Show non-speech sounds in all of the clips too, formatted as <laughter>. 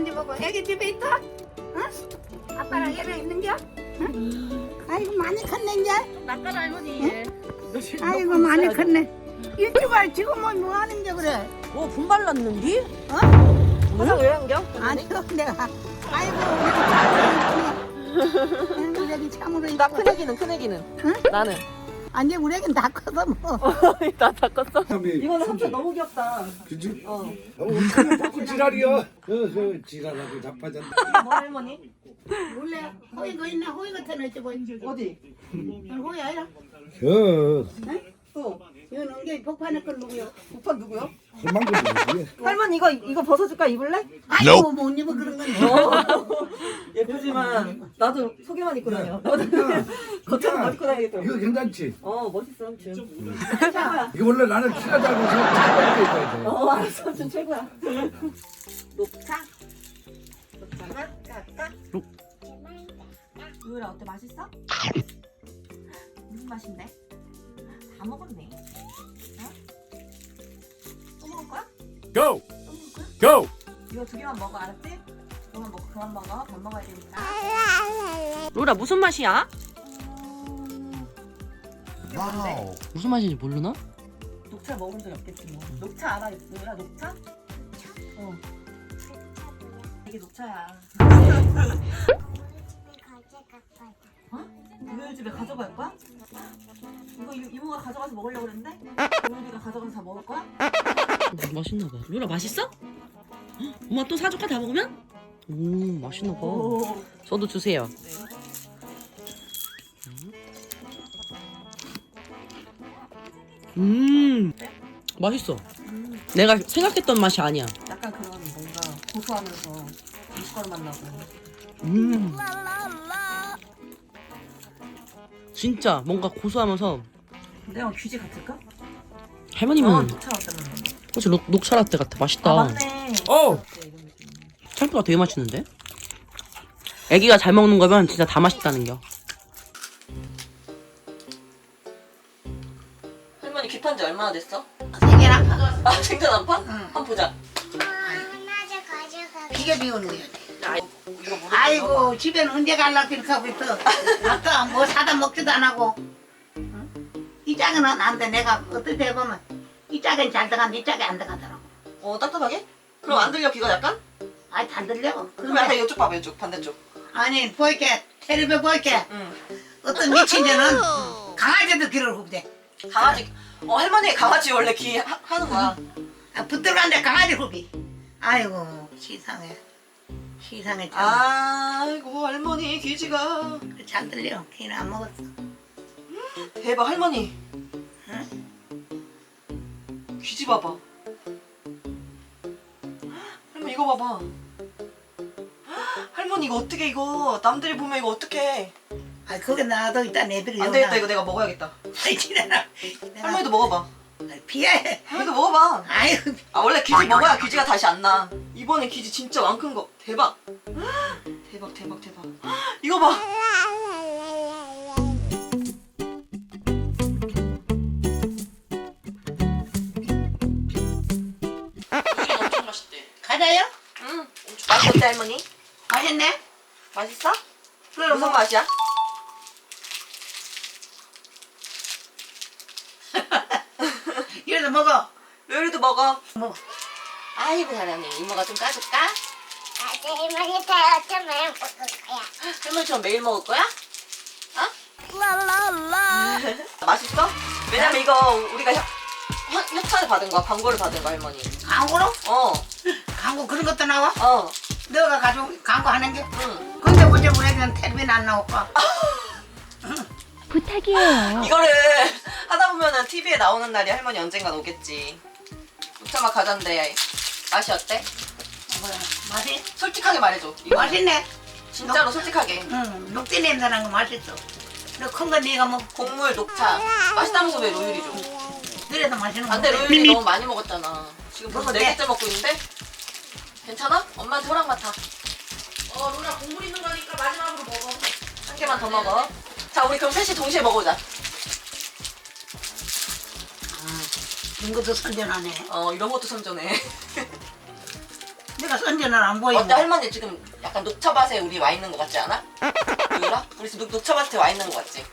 만져보고 애기 집에 있어? 응? 아빠랑 얘랑 있는겨? 응? 아이고 많이 컸네 이제 낚아라 할머니. 아이고 많이 컸네 일주일 지금은 뭐 하는겨 그래 뭐 분발 났는디? 어? 항상 왜 한겨? 아니요 내가 아이고 우리 애기 참으로 나 이뻐 큰애기는 큰 애기는. 응? 나는. 아니 우리 애기는 다 커서 뭐 <laughs> 나. 삼이 이거는 삼촌 너무 귀엽다. 그지? 어. 어, 먹고 지랄이야. 그 지랄하고 자빠졌네. 뭐 할머니? 원래 호이 거 있나 호이 같은 애 집어 어디? 호이 아니라 저 또. 이거 넘게 복판에 걸 누구요? 오빠 누구요? 거지. 할머니 이거 이거 벗어줄까 입을래? 아이고 못 입어 그런 건 <laughs> 예쁘지만 나도 속에만 입고 다녀. 못 입고 다니겠더라고. 이거 괜찮지? 어 멋있어 삼촌. 이거 원래 나는 키가 작아서 작게 입어야 돼. 어 알았어 삼촌 최고야. 녹차. 녹차가 까까. 우유라 어때 맛있어? 무슨 맛인데? 다 먹었네. Go! 또 먹을 거야? Go! 이거 두 개만 먹어 알았지? 그만 먹고 그만 먹어. 밥 먹어야 되니까. 로라 무슨 맛이야? 와우. 무슨 맛인지 모르나? 녹차 먹은 적 없겠지 뭐. 녹차 알아? 로라 녹차? 어. 이게 녹차야. 우리 집에 가져갈 거야? 이거 이- 이모가 가져가서 먹으려고 그랬는데? 우리가 가져가서 다 먹을 거야? 맛있나 봐. 루라 맛있어? 헉, 엄마 또 사줄까 다 먹으면? 오 맛있나 봐. 오. 저도 주세요. 음 맛있어. 내가 생각했던 맛이 아니야. 약간 그런 뭔가 고소하면서 미숫가루 맛 나고. 음 진짜 뭔가 고소하면서 내가 귀지 같을까? 할머님은 아, 혹시 녹, 녹차 라떼 같아. 맛있다. 아 맞네. 어! 찰프가 되게 맛있는데? 애기가 잘 먹는 거면 진짜 다 맛있다는 겨. 할머니 귀판 지 얼마나 됐어? 세계랑 가져왔어 아 생전 안 파? 응. 한번 보자. 기계 비우는 거야 아, 이거. 아이고 집에는 언제 갈라 이렇게 하고 있어 아까 뭐 사다 먹지도 안 하고 응? 이 짝은 안 돼 내가 어떻게 해보면 이 짝은 잘 들어가는데 이 짝이 안 들어가더라고 어 딱딱하게? 그럼 안 들려 귀가 약간? 아이 잘 들려 그럼 근데 약간 이쪽 봐봐 이쪽 반대쪽. 아니 보이게 텔레비 보이게 응. 어떤 미친 년은 <laughs> 강아지도 귀를 굽대 강아지. 어 할머니 강아지 원래 귀 하, 하는 거야. 아, 붙들어간데 강아지 굽이 아이고 시상해 시상해 참. 아이고 할머니 귀지가 잘 들려 귀는 안 먹었어 대박 할머니. 귀지 봐봐. 할머니 이거 봐봐. 할머니 이거 어떻게 이거 남들이 보면 이거 어떻게? 아 그게 나도 일단 내비를 안 되겠다 이거 내가 먹어야겠다. <laughs> 아이 할머니도 먹어봐. 피해 할머니도 먹어봐. 아이고 아 원래 귀지 먹어야 귀지가 다시 안 나. 이번에 귀지 진짜 왕 큰 거. <gasps> 대박. 대박 대박 대박. <gasps> 이거 봐. 할머니? 맛있네? 맛있어? 그래 무슨 맛이야? <laughs> 이래도 먹어 요리도 먹어. 먹어 아이고 잘하네. 이모가 좀 까줄까? 할머니 다 어쩌면 먹을 거야. 할머니처럼 매일 먹을 거야? 어? <laughs> 맛있어? 왜냐면 이거 우리가 협, 협, 협찬을 받은 거야. 광고를 받은 거야 할머니. 광고로? 어. <laughs> 광고 그런 것도 나와? 어. 너가 가지고 광고 하는 게? 응. 근데 언제 우리 애기는 텔레비는 안 나올까? <laughs> 이거를 하다 보면은 TV에 나오는 날이 할머니 언젠간 오겠지. 녹차맛 가자인데 맛이 어때? 뭐야 맛이? 솔직하게 말해줘. 이거 맛있네 진짜로 솔직하게. 응 녹지 냄새 나는 거 맛있어 너 큰 거 네가 먹고 곡물 녹차. 맛있다면서 왜 로율이 줘? 그래도 맛있는 거 안돼. 로율이 너무 많이 먹었잖아. 지금 벌써. 네 개째 먹고 있는데? 괜찮아? 엄마한테 허락 맡아. 어 루나 국물 있는 거니까 마지막으로 먹어. 한 개만 더 먹어. 자 우리 그럼 셋이 동시에 먹어보자. 이런 것도 선전하네 어 이런 것도 선전해. 머리가 선지는 안 보이고. 어때 할머니 지금 약간 녹차밭에 우리 와 있는 것 같지 않아? 유라? 우리 지금 녹- 녹차밭에 와 있는 것 같지?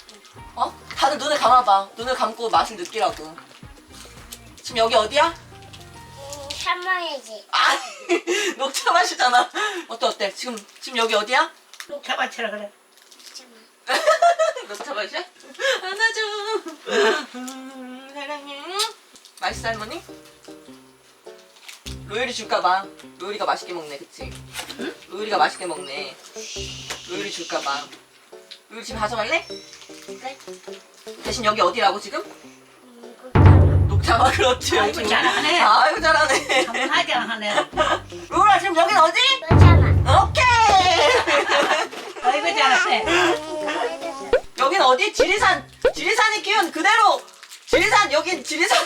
어? 다들 눈을 감아봐. 눈을 감고 맛을 느끼라고. 지금 여기 어디야? 음, 할머니지. 아, 녹차밭이잖아. 어때 어때? 지금 지금 여기 어디야? 녹차밭이라 그래. 녹차밭이야? 안아줘. 음, 사랑해. 맛있어 할머니? 로율이 줄까봐. 로율이가 맛있게 먹네, 그치? 응? 로율이가 맛있게 먹네. 로율이 줄까봐. 로율이 집에 가져갈래? 그래. 대신 여기 어디라고 지금? 음, 녹차밭 그렇지. 아이고, 잘하네. 아이고 잘하네. 하자 하네. 로율아 지금 여긴 어디? 괜찮아. 오케이. <laughs> 아이고 잘하네. 여긴 어디? 지리산. 지리산이 키운 그대로. 지리산 여긴 지리산